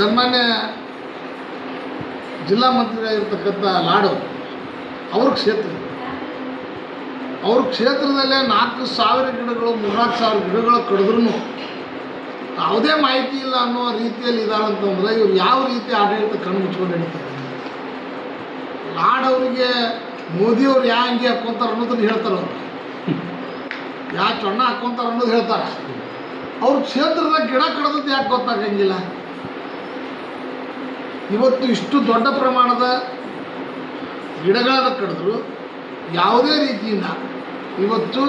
ಸನ್ಮಾನ್ಯ ಜಿಲ್ಲಾ ಮಂತ್ರಿಯಾಗಿರ್ತಕ್ಕಂಥ ಲಾಡು, ಅವ್ರ ಕ್ಷೇತ್ರ. ಅವ್ರ ಕ್ಷೇತ್ರದಲ್ಲೇ ನಾಲ್ಕು ಸಾವಿರ ಗಿಡಗಳು, ಮೂರ್ನಾಲ್ಕು ಸಾವಿರ ಗಿಡಗಳು ಕಡಿದ್ರೂ ಯಾವುದೇ ಮಾಹಿತಿ ಇಲ್ಲ ಅನ್ನೋ ರೀತಿಯಲ್ಲಿ ಇದ್ದಾರೆ ಅಂತಂದ್ರೆ ಇವ್ರು ಯಾವ ರೀತಿ ಆಡಳಿತ ಕಣ್ಣು ಮುಚ್ಕೊಂಡು ಹೇಳ್ತಾರೆ? ಲಾಡ್ ಅವರಿಗೆ ಮೋದಿಯವ್ರು ಯಾ ಅಂಗಿ ಹಾಕ್ಕೊಂತಾರೆ ಅನ್ನೋದನ್ನ ಹೇಳ್ತಾರೆ ಅವ್ರು. ಯಾ ಚೊಣ್ಣ ಹಾಕ್ಕೊಂತಾರೆ ಅನ್ನೋದು ಹೇಳ್ತಾರೆ. ಅವ್ರ ಕ್ಷೇತ್ರದ ಗಿಡ ಕಡ್ದದ್ದು ಯಾಕೆ ಗೊತ್ತಾಗಂಗಿಲ್ಲ? ಇವತ್ತು ಇಷ್ಟು ದೊಡ್ಡ ಪ್ರಮಾಣದ ಗಿಡಗಳನ್ನು ಕಡಿದ್ರು ಯಾವುದೇ ರೀತಿಯಿಂದ ಇವತ್ತು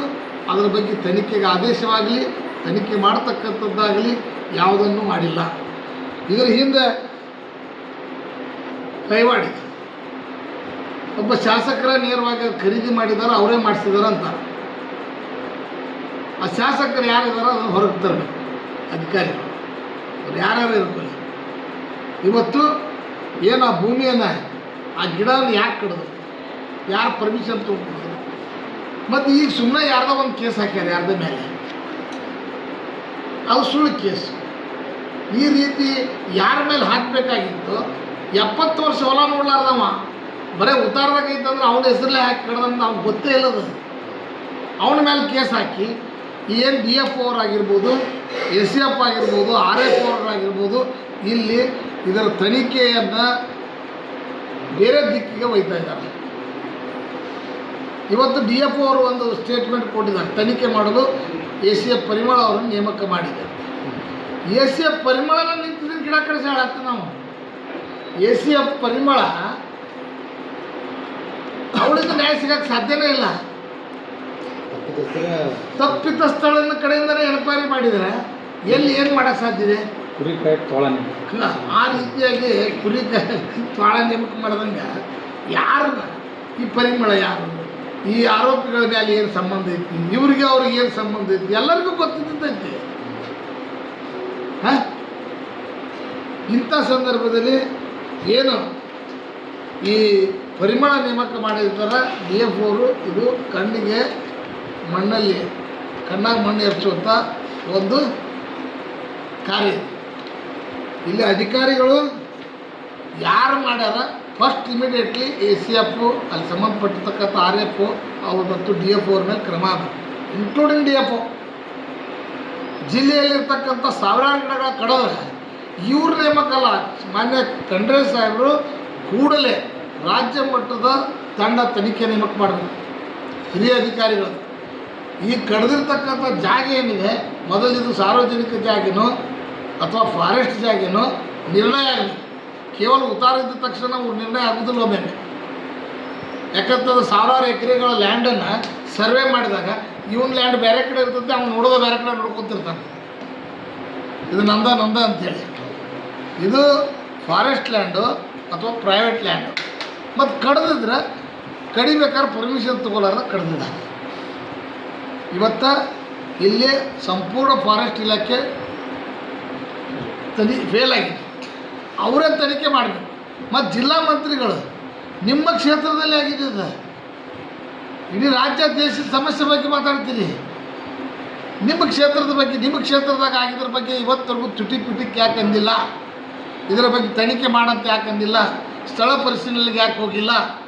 ಅದರ ಬಗ್ಗೆ ತನಿಖೆಗೆ ಆದೇಶವಾಗಲಿ, ತನಿಖೆ ಮಾಡತಕ್ಕಂಥದ್ದಾಗಲಿ ಯಾವುದನ್ನು ಮಾಡಿಲ್ಲ. ಇದರ ಹಿಂದೆ ಕೈವಾಡಿ. ಒಬ್ಬ ಶಾಸಕರ ನೇರವಾಗಿ ಖರೀದಿ ಮಾಡಿದಾರೆ, ಅವರೇ ಮಾಡಿಸಿದಾರೆ ಅಂತ. ಆ ಶಾಸಕರು ಯಾರಿದಾರೋ ಅದನ್ನು ಹೊರಗೆ ತರಬೇಕು, ಅಧಿಕಾರಿಗಳು. ಅವ್ರು ಯಾರ್ಯಾರು ಇರ್ಕೊಳ್ಳಿ ಇವತ್ತು ಏನು ಆ ಭೂಮಿಯನ್ನು ಆ ಗಿಡನ ಯಾಕೆ ಕಡಿದ್ರು ಯಾರು ಪರ್ಮಿಷನ್ ತೊಗೊಂಡಿದ್ರು ಮತ್ತು ಈಗ ಸುಮ್ಮನೆ ಯಾರ್ದೋ ಒಂದು ಕೇಸ್ ಹಾಕ್ಯಾರ ಯಾರ್ದ ಮೇಲೆ ಅದು ಸುಳ್ಳು ಕೇಸ್ ಈ ರೀತಿ ಯಾರ ಮೇಲೆ ಹಾಕಬೇಕಾಗಿತ್ತು? ಎಪ್ಪತ್ತು ವರ್ಷ ಹೊಲ ನೋಡ್ಲಾರ್ದವ. ಬರೀ ಉತ್ತಾರದಾಗ ಐತಂದ್ರೆ ಅವನ ಹೆಸರಲ್ಲೇ ಹಾಕಿ ಕಡ್ದಂತ ಅವ್ನು ಗೊತ್ತೇ ಇಲ್ಲದ. ಅವನ ಮೇಲೆ ಕೇಸ್ ಹಾಕಿ ಏನು ಡಿ ಎಫ್ ಅವ್ರು ಆಗಿರ್ಬೋದು ಎಸ್ ಸಿ ಎಫ್ ಆಗಿರ್ಬೋದು ಆರ್ ಎಫ್ ಅವ್ರು ಆಗಿರ್ಬೋದು, ಇಲ್ಲಿ ಇದರ ತನಿಖೆಯನ್ನು ಬೇರೆ ದಿಕ್ಕಿಗೆ ಒಯ್ತಾ ಇದ್ದಾರೆ. ಇವತ್ತು ಡಿ ಎಫ್ ಅವರು ಒಂದು ಸ್ಟೇಟ್ಮೆಂಟ್ ಕೊಟ್ಟಿದ್ದಾರೆ. ತನಿಖೆ ಮಾಡಲು ಎ ಸಿ ಎಫ್ ಪರಿಮಳ ಅವರನ್ನು ನೇಮಕ ಮಾಡಿದ್ದಾರೆ ಎ ಸಿ ಎಫ್ ಪರಿಮಳನ ನಿಂತಿದ್ರೆ ಗಿಡ ಕಡಿಸಿ ನಾವು. ಎ ಸಿ ಎಫ್ ಪರಿಮಳ ಅವಳಿಂದ ನ್ಯಾಯ ಸಿಗಕ್ಕೆ ಸಾಧ್ಯನೇ ಇಲ್ಲ. ತಪ್ಪಿತ ಸ್ಥಳದ ಕಡೆಯಿಂದಲೇ ಎನ್ಕ್ವೈರಿ ಮಾಡಿದರೆ ಎಲ್ಲಿ ಏನು ಮಾಡೋಕ್ಕೆ ಸಾಧ್ಯ ಇದೆ? ಕುರಿ ಕಾಯಿ ಅಲ್ಲ, ಆ ರೀತಿಯಾಗಿ ಕುರಿ ತ್ವಾಳ ನೇಮಕ ಮಾಡ್ದಂಗೆ ಯಾರು ಈ ಪರಿಮಳ ಯಾರು? ಈ ಆರೋಪಿಗಳ ಮೇಲೆ ಏನು ಸಂಬಂಧ ಐತಿ? ಇವ್ರಿಗೆ ಅವ್ರಿಗೆ ಏನು ಸಂಬಂಧ ಐತಿ? ಎಲ್ಲರಿಗೂ ಗೊತ್ತಿದ್ದೈತಿ. ಹಾಂ? ಇಂಥ ಸಂದರ್ಭದಲ್ಲಿ ಏನು ಈ ಪರಿಮಳ ನೇಮಕ ಮಾಡಿರ್ತಾರೆ ಡಿ ಎಫ್ ಅವರು ಇದು ಕಣ್ಣಿಗೆ ಮಣ್ಣಲ್ಲಿ, ಕಣ್ಣಾಗ ಮಣ್ಣು ಎರಚುವಂಥ ಒಂದು ಕಾರ್ಯ. ಇಲ್ಲಿ ಅಧಿಕಾರಿಗಳು ಯಾರು ಮಾಡ್ಯಾರ? First immediately A C F ಅಲ್ಲಿ ಸಂಬಂಧಪಟ್ಟಿರ್ತಕ್ಕಂಥ ಆರ್ ಎಫ್ ಅವ್ರು ಮತ್ತು ಡಿ ಎಫ್ ಅವ್ರ ಮೇಲೆ ಕ್ರಮ ಇನ್ಕ್ಲೂಡಿಂಗ್ ಡಿ ಎಫ್ ಜಿಲ್ಲೆಯಲ್ಲಿರ್ತಕ್ಕಂಥ ಸಾವಿರಾರು ಗಿಡಗಳ ಕಡೋದ್ರೆ, ಇವ್ರ ನೇಮಕಲ್ಲ. ಮಾನ್ಯ ಖಂಡ್ರೆ ಸಾಹೇಬರು ಕೂಡಲೇ ರಾಜ್ಯ ಮಟ್ಟದ ತಂಡ ತನಿಖೆ ನೇಮಕ ಮಾಡಬೇಕು, ಹಿರಿಯ ಅಧಿಕಾರಿಗಳು. ಈ ಕಡ್ದಿರ್ತಕ್ಕಂಥ ಜಾಗ ಏನಿದೆ, ಮೊದಲಿದು ಸಾರ್ವಜನಿಕ ಜಾಗನೋ ಅಥವಾ ಫಾರೆಸ್ಟ್ ಜಾಗೇನೋ ನಿರ್ಣಯ ಆಗಲಿ. ಕೇವಲ ಉತ್ತಾರ ಇದ್ದ ತಕ್ಷಣ ಅವ್ರು ನಿರ್ಣಯ ಆಗೋದಿಲ್ಲ ಒಮ್ಮೆ. ಯಾಕಂತಂದ್ರೆ ಸಾವಿರಾರು ಎಕರೆಗಳ ಲ್ಯಾಂಡನ್ನು ಸರ್ವೆ ಮಾಡಿದಾಗ ಇವನ್ ಲ್ಯಾಂಡ್ ಬೇರೆ ಕಡೆ ಇರ್ತದೆ, ಅವ್ನು ನೋಡೋದು ಬೇರೆ ಕಡೆ ನೋಡ್ಕೊತಿರ್ತಾನೆ. ಇದು ನಂದ ನಂದ ಅಂತೇಳಿ. ಇದು ಫಾರೆಸ್ಟ್ ಲ್ಯಾಂಡು ಅಥವಾ ಪ್ರೈವೇಟ್ ಲ್ಯಾಂಡು ಮತ್ತು ಕಡ್ದಿದ್ರೆ ಕಡಿಬೇಕಾದ್ರೆ ಪರ್ಮಿಷನ್ ತೊಗೊಳ್ಳಾರ ಕಡ್ದಿದ್ದಾರೆ. ಇವತ್ತ ಇಲ್ಲಿ ಸಂಪೂರ್ಣ ಫಾರೆಸ್ಟ್ ಇಲಾಖೆ ತನಿ ಫೇಲ್ ಆಗಿದೆ. ಅವರೇ ತನಿಖೆ ಮಾಡಬೇಕು. ಮತ್ತು ಜಿಲ್ಲಾ ಮಂತ್ರಿಗಳು ನಿಮ್ಮ ಕ್ಷೇತ್ರದಲ್ಲಿ ಆಗಿದೆ ಇದು. ಇಡೀ ರಾಜ್ಯ, ದೇಶದ ಸಮಸ್ಯೆ ಬಗ್ಗೆ ಮಾತಾಡ್ತೀರಿ. ನಿಮ್ಮ ಕ್ಷೇತ್ರದ ಬಗ್ಗೆ, ನಿಮ್ಮ ಕ್ಷೇತ್ರದಾಗ ಆಗಿದ್ರ ಬಗ್ಗೆ ಇವತ್ತರೆಗೂ ತುಟಿ ಪಿಟಿಕ್ ಯಾಕೆ ಅಂದಿಲ್ಲ? ಇದರ ಬಗ್ಗೆ ತನಿಖೆ ಮಾಡಂತ ಯಾಕಂದಿಲ್ಲ ಸ್ಥಳ ಪರಿಶೀಲನೆಗೆ ಯಾಕೆ ಹೋಗಿಲ್ಲ?